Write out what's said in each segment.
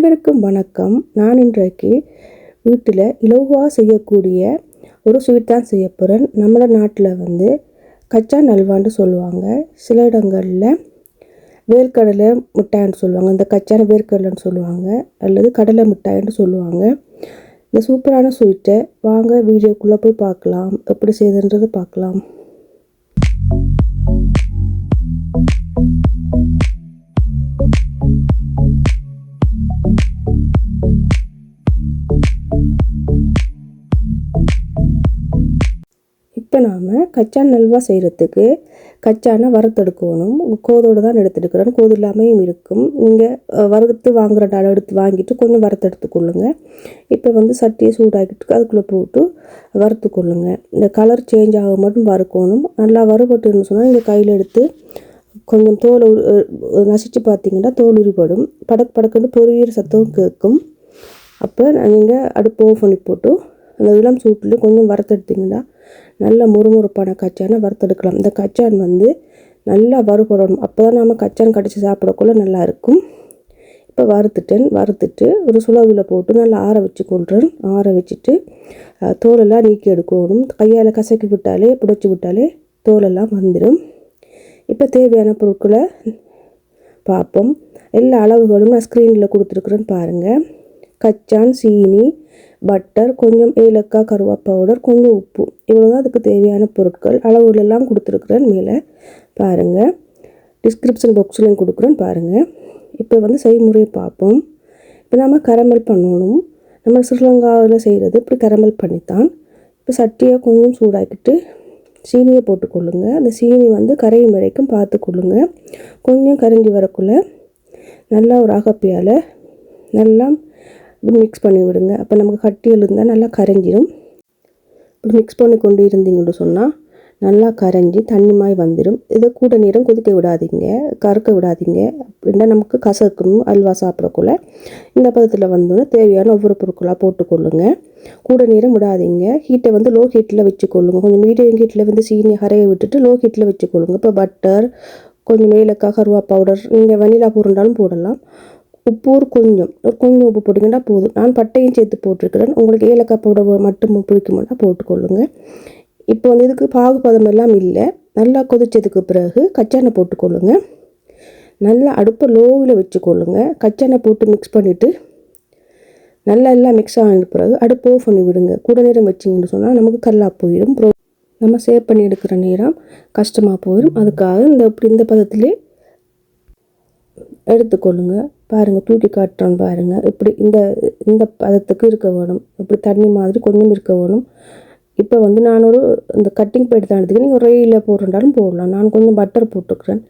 அனைவருக்கும் வணக்கம். நான் இன்றைக்கு வீட்டில் இலகுவாக செய்யக்கூடிய ஒரு ஸ்வீட் தான் செய்ய போகிறேன் நம்ம நாட்டில் வந்து கச்சா நல்வான்னு சொல்லுவாங்க. சில இடங்களில் வேர்க்கடலை மிட்டாய்ன்னு சொல்லுவாங்க. இந்த கச்சான வேர்க்கடலைன்னு சொல்லுவாங்க. அல்லது கடலை மிட்டாய்ன்னு சொல்லுவாங்க. இந்த சூப்பரான ஸ்வீட்டை வாங்க வீடியோக்குள்ளே போய் பார்க்கலாம். எப்படி செய்யுதுன்றது பார்க்கலாம். இப்போ நாம் கச்சா நல்வா செய்கிறதுக்கு கச்சானை வறுத்தெடுக்கணும் கோதோடு தான் எடுத்துருக்கிறேன் கோது இல்லாமையும் இருக்கும். நீங்கள் வறுத்து வாங்குற டால் எடுத்து வாங்கிட்டு கொஞ்சம் வறுத்தெடுத்துக்கொள்ளுங்க இப்போ வந்து சட்டியை சூடாக்கிட்டு அதுக்குள்ளே போட்டு வறுத்துக்கொள்ளுங்க இந்த கலர் சேஞ்ச் ஆக மட்டும் வறுக்கணும். நல்லா வறுபட்டுன்னு சொன்னால் நீங்கள் கையில் எடுத்து கொஞ்சம் தோல் நசிச்சு பார்த்தீங்கன்னா தோல் உரிபடும். படக்கு படக்குன்னு பொரியல் சத்தம் கேட்கும் அப்போ நீங்கள் அடுப்பு ஓஃப் பண்ணி போட்டு அந்த இளம் சூட்டில் கொஞ்சம் வறுத்தெடுத்திங்கன்னா நல்ல முறுமுறுப்பான கச்சானை வறுத்தெடுக்கலாம். இந்த கச்சான் வந்து நல்லா வறுபடணும். அப்போ தான் நம்ம கச்சான் கடித்து சாப்பிடக்குள்ள நல்லா இருக்கும். இப்போ வறுத்துட்டேன். வறுத்துட்டு ஒரு சுலவில் போட்டு நல்லா ஆற வச்சு கொள்றேன். ஆற வச்சுட்டு தோலெல்லாம் நீக்கி எடுக்கணும். கையால் கசக்கி விட்டாலே பிடிச்சி விட்டாலே தோலெல்லாம் வந்துடும் இப்போ தேவையான பொருட்களை பார்ப்போம். எல்லா அளவுகளும் நான் ஸ்க்ரீனில் கொடுத்துருக்குறேன்னு பாருங்கள் கச்சான் சீனி பட்டர் கொஞ்சம் ஏலக்காய் கருவா பவுடர் கொஞ்சம் உப்பு. இவ்வளோ தான் அதுக்கு தேவையான பொருட்கள். அளவுகளெல்லாம் கொடுத்துருக்குறேன் மேலே. பாருங்கள் டிஸ்கிரிப்ஷன் பாக்ஸ்லையும் கொடுக்குறேன். பாருங்கள் இப்போ வந்து செய்முறையை பார்ப்போம். இப்போ நம்ம கரமல் பண்ணணும். நம்ம ஸ்ரீலங்காவில் செய்கிறது இப்படி கரமல் பண்ணித்தான். இப்போ சட்டியை கொஞ்சம் சூடாக்கிட்டு சீனியை போட்டுக்கொள்ளுங்க. அந்த சீனி வந்து கரையும் வரைக்கும் பார்த்துக்கொள்ளுங்க கொஞ்சம் கரைஞ்சி வரக்குள்ள நல்லா ஒரு ஆகப்பியால் நல்லா இப்படி மிக்ஸ் பண்ணி விடுங்க. அப்போ நமக்கு கட்டியில் இருந்தால் நல்லா கரைஞ்சிடும் இப்படி மிக்ஸ் பண்ணி கொண்டு இருந்தீங்கன்னு சொன்னால் நல்லா கரைஞ்சி தண்ணி மாதிரி வந்துடும் இதை கூட நேரம் கொதிக்க விடாதீங்க கறக்க விடாதீங்க. அப்படின்னா நமக்கு கசக்கும் அல்வா சாப்பிடக்குள்ள இந்த பதத்தில் வந்தோன்னே தேவையான ஒவ்வொரு பொருட்களாக போட்டுக்கொள்ளுங்க. கூட நேரம் விடாதீங்க. ஹீட்டை வந்து லோ ஹீட்டில் வச்சுக்கொள்ளுங்க. கொஞ்சம் மீடியம் ஹீட்டில் வந்து சீனி கரையை விட்டுட்டு லோ ஹீட்டில் வச்சுக்கொள்ளுங்க. இப்போ பட்டர் கொஞ்சம் மேலக்காய் கருவா பவுடர் நீங்கள் வெனிலா பொருண்டாலும் போடலாம். உப்பு ஒரு கொஞ்சம். ஒரு கொஞ்சம் உப்பு போட்டிங்கன்னா போதும். நான் பட்டையும் சேர்த்து போட்டிருக்கிறேன். உங்களுக்கு ஏலக்காய் பவுடர் மட்டும் பிடிக்குமானா போட்டுக்கொள்ளுங்க. இப்போ வந்து இதுக்கு பாகுபதம் எல்லாம் இல்லை. நல்லா கொதித்ததுக்கு பிறகு கச்சானை போட்டுக்கொள்ளுங்க. நல்லா அடுப்பை லோவில் வச்சுக்கொள்ளுங்க. கச்சானை போட்டு மிக்ஸ் பண்ணிவிட்டு நல்லா எல்லாம் மிக்ஸ் ஆன பிறகு அடுப்பு ஆஃப் பண்ணி விடுங்க. கூட நேரம் வச்சிங்கன்னு சொன்னால் நமக்கு கல்லாக போயிடும். நம்ம சேவ் பண்ணி எடுக்கிற நேரம் கஷ்டமாக போயிடும். அதுக்காக இந்த இப்படி இந்த பதத்திலே எடுத்துக்கொள்ளுங்க. பாருங்கள் தூக்கி காட்டுறோன்னு பாருங்கள் இப்படி இந்த இந்த பதத்துக்கு இருக்க வேணும். இப்படி தண்ணி மாதிரி கொஞ்சம் இருக்க வேணும். இப்போ வந்து நான் ஒரு இந்த கட்டிங் போய்ட்டு தான் எடுத்துக்கிறேன். நீங்கள் ரெயில் போடுறாலும் போடலாம். நான் கொஞ்சம் பட்டர் போட்டுக்கிறேன்.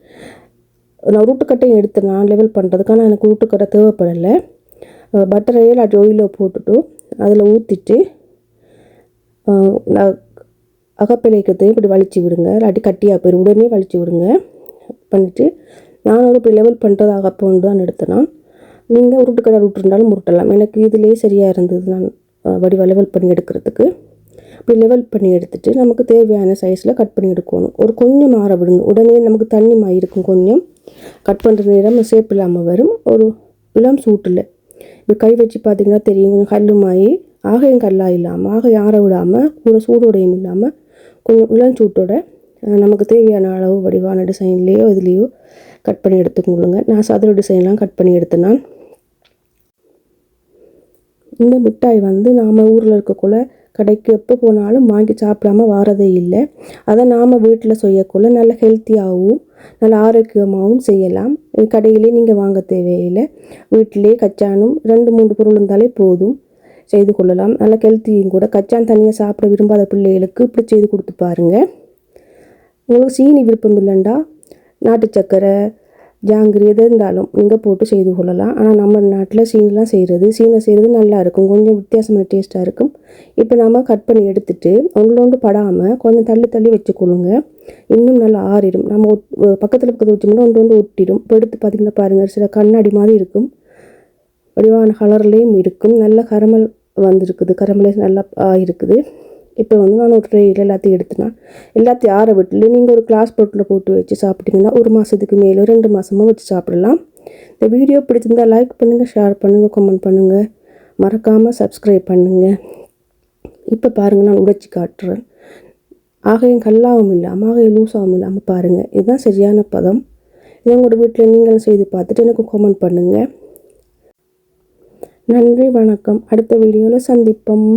நான் ரூட்டுக்கட்டையும் எடுத்தேன் நான் லெவல் பண்ணுறதுக்கான எனக்கு ரூட்டுக்கட்டை தேவைப்படலை. பட்டரையே இல்லாட்டி ஒயிலில் போட்டுட்டு அதில் ஊற்றிட்டு அகப்பிழைக்கிறது இப்படி வலிச்சு விடுங்க. இல்லாட்டி கட்டியாக போயிடும் உடனே வலிச்சு விடுங்க. பண்ணிவிட்டு நான் ஒரு லெவல் பண்ணுறதாக அப்போ தான் எடுத்தேன் நீங்கள் உருட்டுக்கடை இருந்தாலும் உருட்டலாம். எனக்கு இதிலே சரியாக இருந்தது நான் வடிவ லெவல் பண்ணி எடுக்கிறதுக்கு. இப்படி லெவல் பண்ணி எடுத்துகிட்டு நமக்கு தேவையான சைஸில் கட் பண்ணி எடுக்கணும். ஒரு கொஞ்சம் மாற விடுங்க. உடனே நமக்கு தண்ணி மா இருக்கும் கொஞ்சம். கட் பண்ணுற நேரம் சேப் இல்லாமல் வரும். ஒரு இளம் சூட்டில் இப்போ கை வச்சு பார்த்தீங்கன்னா தெரியும். கொஞ்சம் கல் மாயி ஆகையும் கல்லாக இல்லாமல் ஆகையும் ஆற விடாமல் கூட சூடோடையும் இல்லாமல் கொஞ்சம் இளஞ்சூட்டோட நமக்கு தேவையான அளவு வடிவான டிசைன்லேயோ இதுலேயோ கட் பண்ணி எடுத்துக்கொள்ளுங்க. நான் சதுர டிசைன்லாம் கட் பண்ணி எடுத்தேன்னா இந்த மிட்டாய் வந்து நாம் ஊரில் இருக்கக்குள்ள கடைக்கு எப்போ போனாலும் வாங்கி சாப்பிடாம வாரதே இல்லை. அதை நாம் வீட்டில் செய்யக்குள்ள நல்ல ஹெல்த்தியாகவும் நல்ல ஆரோக்கியமாகவும் செய்யலாம். கடையிலே நீங்கள் வாங்க தேவையில்லை. வீட்டிலே கச்சானும் ரெண்டு மூன்று பொருள் இருந்தாலே போதும். செய்து கொள்ளலாம். நல்ல ஹெல்த்தியும் கூட. கச்சான் தனியாக சாப்பிட விரும்பாத பிள்ளைகளுக்கு இப்படி செய்து கொடுத்து பாருங்கள் உங்களுக்கு சீனி விருப்பம் இல்லைண்டா? நாட்டு சக்கரை ஜாங்கிரி எது இருந்தாலும் நீங்கள் போட்டு செய்து கொள்ளலாம். ஆனால் நம்ம நாட்டில் சீனிலாம் செய்கிறது சீனை செய்கிறது நல்லா இருக்கும். கொஞ்சம் வித்தியாசமான டேஸ்ட்டாக இருக்கும். இப்போ நாம் கட் பண்ணி எடுத்துட்டு ஒன்றோண்டு படாமல் கொஞ்சம் தள்ளி தள்ளி வச்சுக்கொள்ளுங்க. இன்னும் நல்லா ஆறிடும். நம்ம பக்கத்தில் பக்கத்தில் வச்சோம்னா ஒன்று ஒன்று ஒட்டிடும். இப்போ எடுத்து பார்த்திங்கன்னா பாருங்கள் சில கண்ணாடி மாதிரி இருக்கும். வடிவான கலர்லேயும் இருக்கும். நல்ல கரமல் வந்திருக்குது. கரமலே நல்லா இருக்குது. இப்போ வந்து நான் ஒரு ட்ரெயில் எல்லாத்தையும் எடுத்துனா எல்லாத்தையும் ஆற விட்டுல நீங்கள் ஒரு கிளாஸ் பொட்டில் போட்டு வச்சு சாப்பிட்டீங்கன்னா ஒரு மாதத்துக்கு மேலே ரெண்டு மாதமும் வச்சு சாப்பிடலாம். இந்த வீடியோ பிடிச்சிருந்தா லைக் பண்ணுங்கள் ஷேர் பண்ணுங்கள் கமெண்ட் பண்ணுங்கள் மறக்காமல் சப்ஸ்கிரைப் பண்ணுங்கள் இப்போ பாருங்கள் நான் உடைச்சி காட்டுறேன். ஆகையும் கல்லாகவும் இல்லாமல் ஆகையும் லூஸாகவும் இல்லாமல் பாருங்கள் இதுதான் சரியான பதம். இதை உங்களோட வீட்டில் நீங்களும் செய்து பார்த்துட்டு எனக்கு கமெண்ட் பண்ணுங்கள் நன்றி வணக்கம். அடுத்த வீடியோவில் சந்திப்போம்.